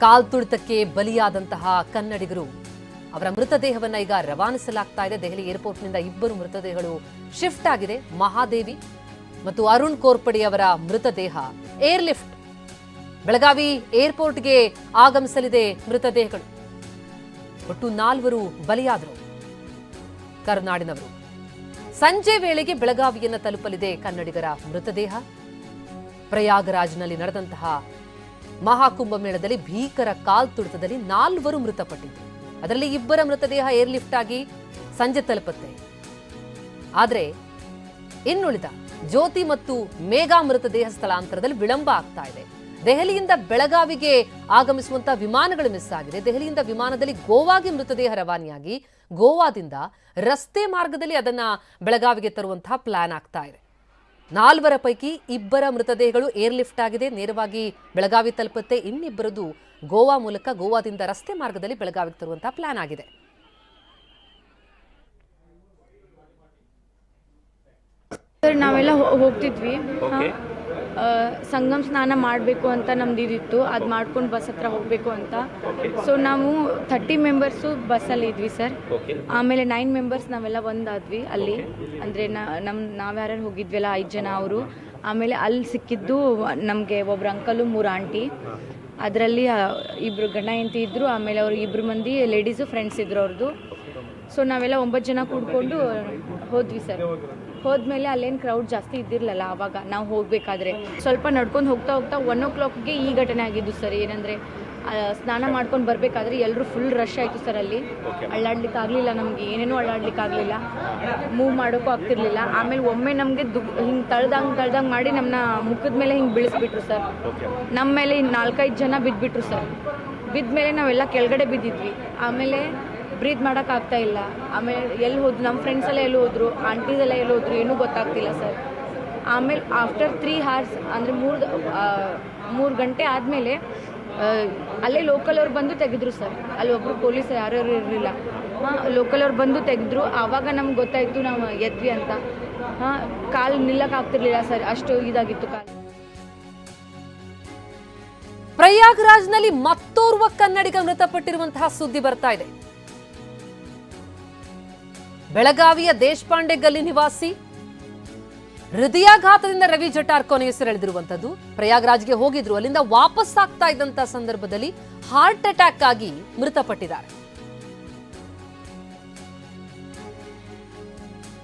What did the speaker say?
ಕಾಲ್ತುಳಿತಕ್ಕೆ ಬಲಿಯಾದಂತಹ ಕನ್ನಡಿಗರು. ಅವರ ಮೃತದೇಹವನ್ನ ಈಗ ರವಾನಿಸಲಾಗ್ತಾ ಇದೆ. ದೆಹಲಿ ಏರ್ಪೋರ್ಟ್ನಿಂದ ಇಬ್ಬರು ಮೃತದೇಹಗಳು ಶಿಫ್ಟ್ ಆಗಿದೆ. ಮಹಾದೇವಿ ಮತ್ತು ಅರುಣ್ ಕೋರ್ಪಡಿ ಅವರ ಮೃತದೇಹ. ಏರ್ಲಿಫ್ಟ್ ಬೆಳಗಾವಿ ಏರ್ಪೋರ್ಟ್ಗೆ ಆಗಮಿಸಲಿದೆ ಮೃತದೇಹಗಳು. ಒಟ್ಟು ನಾಲ್ವರು ಬಲಿಯಾದರು. ಕರುನಾಡಿನವರು. ಸಂಜೆ ವೇಳೆಗೆ ಬೆಳಗಾವಿಯನ್ನ ತಲುಪಲಿದೆ ಕನ್ನಡಿಗರ ಮೃತದೇಹ. ಪ್ರಯಾಗರಾಜ್ನಲ್ಲಿ ನಡೆದಂತಹ ಮಹಾಕುಂಭಮೇಳದಲ್ಲಿ ಭೀಕರ ಕಾಲ್ ತುಡಿತದಲ್ಲಿ ನಾಲ್ವರು ಮೃತಪಟ್ಟಿದ್ರು ಅದರಲ್ಲಿ ಇಬ್ಬರ ಮೃತದೇಹ ಏರ್ಲಿಫ್ಟ್ ಆಗಿ ಸಂಜೆ ತಲುಪುತ್ತೆ. ಆದರೆ, ಇನ್ನುಳಿದ ಜ್ಯೋತಿ ಮತ್ತು ಮೇಘಾ ಮೃತದೇಹ ಸ್ಥಳಾಂತರದಲ್ಲಿ ವಿಳಂಬ ಆಗ್ತಾ ಇದೆ. ದೆಹಲಿಯಿಂದ ಬೆಳಗಾವಿಗೆ ಆಗಮಿಸುವಂತಹ ವಿಮಾನಗಳು ಮಿಸ್ ಆಗಿದೆ. ದೆಹಲಿಯಿಂದ ವಿಮಾನದಲ್ಲಿ ಗೋವಾಗೆ ಮೃತದೇಹ ರವಾನೆಯಾಗಿ ಗೋವಾದಿಂದ ರಸ್ತೆ ಮಾರ್ಗದಲ್ಲಿ ಅದನ್ನ ಬೆಳಗಾವಿಗೆ ತರುವಂತಹ ಪ್ಲಾನ್ ಆಗ್ತಾ ಇದೆ. ನಾಲ್ವರ ಪೈಕಿ ಇಬ್ಬರ ಮೃತದೇಹಗಳು ಏರ್ಲಿಫ್ಟ್ ಆಗಿದೆ. ನೇರವಾಗಿ ಬೆಳಗಾವಿ ತಲುಪುತ್ತೆ. ಇನ್ನಿಬ್ಬರದು ಗೋವಾ ಮೂಲಕ ಗೋವಾದಿಂದ ರಸ್ತೆ ಮಾರ್ಗದಲ್ಲಿ ಬೆಳಗಾವಿಗೆ ತರುವಂತಹ ಪ್ಲಾನ್ ಆಗಿದೆ. ಸರ್ ನಾವೆಲ್ಲ ಹೋಗ್ತಿದ್ವಿ. ಸಂಗಮ್ ಸ್ನಾನ ಮಾಡಬೇಕು ಅಂತ ನಮ್ದು ಇದಿತ್ತು. ಅದು ಮಾಡ್ಕೊಂಡು ಬಸ್ ಹತ್ರ ಹೋಗಬೇಕು ಅಂತ. ಸೊ ನಾವು ಥರ್ಟಿ ಮೆಂಬರ್ಸು ಬಸ್ಸಲ್ಲಿ ಇದ್ವಿ ಸರ್. ಆಮೇಲೆ ನೈನ್ ಮೆಂಬರ್ಸ್ ನಾವೆಲ್ಲ ಒಂದಾದ್ವಿ ಅಲ್ಲಿ. ಅಂದರೆ ನಮ್ಮ ನಾವ್ಯಾರು ಹೋಗಿದ್ವಲ್ಲ ಐದು ಜನ ಅವರು. ಆಮೇಲೆ ಅಲ್ಲಿ ಸಿಕ್ಕಿದ್ದು ನಮಗೆ ಒಬ್ರು ಅಂಕಲು ಮೂರು ಆಂಟಿ ಅದರಲ್ಲಿ ಇಬ್ಬರು ಗಂಡ ಹೆಂಡತಿ ಇದ್ದರು ಆಮೇಲೆ ಅವ್ರು ಇಬ್ಬರು ಮಂದಿ ಲೇಡೀಸು ಫ್ರೆಂಡ್ಸ್ ಇದ್ರು ಅವ್ರದ್ದು ಸೊ ನಾವೆಲ್ಲ ಒಂಬತ್ತು ಜನ ಕೂಡ್ಕೊಂಡು ಹೋದ್ವಿ ಸರ್. ಹೋದ್ಮೇಲೆ ಅಲ್ಲೇನು ಕ್ರೌಡ್ ಜಾಸ್ತಿ ಇದ್ದಿರಲಿಲ್ಲ ಆವಾಗ ನಾವು ಹೋಗಬೇಕಾದ್ರೆ. ಸ್ವಲ್ಪ ನಡ್ಕೊಂಡು ಹೋಗ್ತಾ ಹೋಗ್ತಾ ಒನ್ ಓ ಕ್ಲಾಕ್ಗೆ ಈ ಘಟನೆ ಆಗಿದ್ದು ಸರ್. ಏನಂದರೆ ಸ್ನಾನ ಮಾಡ್ಕೊಂಡು ಬರಬೇಕಾದ್ರೆ ಎಲ್ಲರೂ ಫುಲ್ ರಶ್ ಆಯಿತು ಸರ್ ಅಲ್ಲಿ. ಅಳ್ಳಾಡ್ಲಿಕ್ಕೆ ಆಗಲಿಲ್ಲ ನಮಗೆ, ಏನೇನೂ ಅಳ್ಳಾಡ್ಲಿಕ್ಕೆ ಆಗಲಿಲ್ಲ. ಮೂವ್ ಮಾಡೋಕ್ಕೂ ಆಗ್ತಿರ್ಲಿಲ್ಲ. ಆಮೇಲೆ ಒಮ್ಮೆ ನಮಗೆ ದು, ಹಿಂಗೆ ತಳ್ದಂಗೆ ತಳ್ದಂಗೆ ಮಾಡಿ ನಮ್ಮನ್ನ ಮುಖದ ಮೇಲೆ ಹಿಂಗೆ ಬೀಳಿಸ್ಬಿಟ್ರು ಸರ್. ನಮ್ಮ ಮೇಲೆ ನಾಲ್ಕೈದು ಜನ ಬಿದ್ದುಬಿಟ್ರು ಸರ್. ಬಿದ್ದ ಮೇಲೆ ನಾವೆಲ್ಲ ಕೆಳಗಡೆ ಬಿದ್ದಿದ್ವಿ. ಆಮೇಲೆ ಬ್ರೀತ್ ಮಾಡೋಕ್ಕಾಗ್ತಾ ಇಲ್ಲ. ಆಮೇಲೆ ಎಲ್ಲಿ ಹೋದ್ರು ನಮ್ಮ ಫ್ರೆಂಡ್ಸ್ ಎಲ್ಲ ಎಲ್ಲಿ ಹೋದ್ರು ಆಂಟೀಸ್ ಎಲ್ಲ ಎಲ್ಲಿ ಹೋದ್ರು ಏನೂ ಗೊತ್ತಾಗ್ತಿಲ್ಲ ಸರ್. ಆಮೇಲೆ ಆಫ್ಟರ್ ತ್ರೀ ಹಾರ್ಸ್ ಅಂದರೆ ಮೂರು ಮೂರು ಗಂಟೆ ಆದಮೇಲೆ ಅಲ್ಲೇ ಲೋಕಲ್ ಅವ್ರು ಬಂದು ತೆಗೆದ್ರು ಸರ್. ಅಲ್ಲಿ ಒಬ್ಬರು ಪೊಲೀಸ್ ಯಾರ್ಯಾರು ಇರಲಿಲ್ಲ. ಹಾಂ ಲೋಕಲ್ ಅವ್ರು ಬಂದು ತೆಗೆದ್ರು. ಆವಾಗ ನಮ್ಗೆ ಗೊತ್ತಾಯಿತು ನಾವು ಎದ್ವಿ ಅಂತ. ಹಾಂ, ಕಾಲು ನಿಲ್ಲಕ್ಕಾಗ್ತಿರ್ಲಿಲ್ಲ ಸರ್. ಅಷ್ಟು ಇದಾಗಿತ್ತು ಕಾಲು. ಪ್ರಯಾಗ್ರಾಜ್ನಲ್ಲಿ ಮತ್ತೋರ್ವ ಕನ್ನಡಿಗ ಮೃತಪಟ್ಟಿರುವಂತಹ ಸುದ್ದಿ ಬರ್ತಾ ಇದೆ. ಬೆಳಗಾವಿಯ ದೇಶಪಾಂಡೆ ಗಲ್ಲಿ ನಿವಾಸಿ. ಹೃದಯಾಘಾತದಿಂದ ರವಿ ಜಟಾರ್ ಕೊನೆ ಹೆಸರೆಳೆದಿರುವಂತದ್ದು ಪ್ರಯಾಗ್ರಾಜ್ಗೆ ಹೋಗಿದ್ರು, ಅಲ್ಲಿಂದ ವಾಪಸ್ ಆಗ್ತಾ ಇದ್ದಂತ ಸಂದರ್ಭದಲ್ಲಿ ಹಾರ್ಟ್ ಅಟ್ಯಾಕ್ ಆಗಿ ಮೃತಪಟ್ಟಿದ್ದಾರೆ.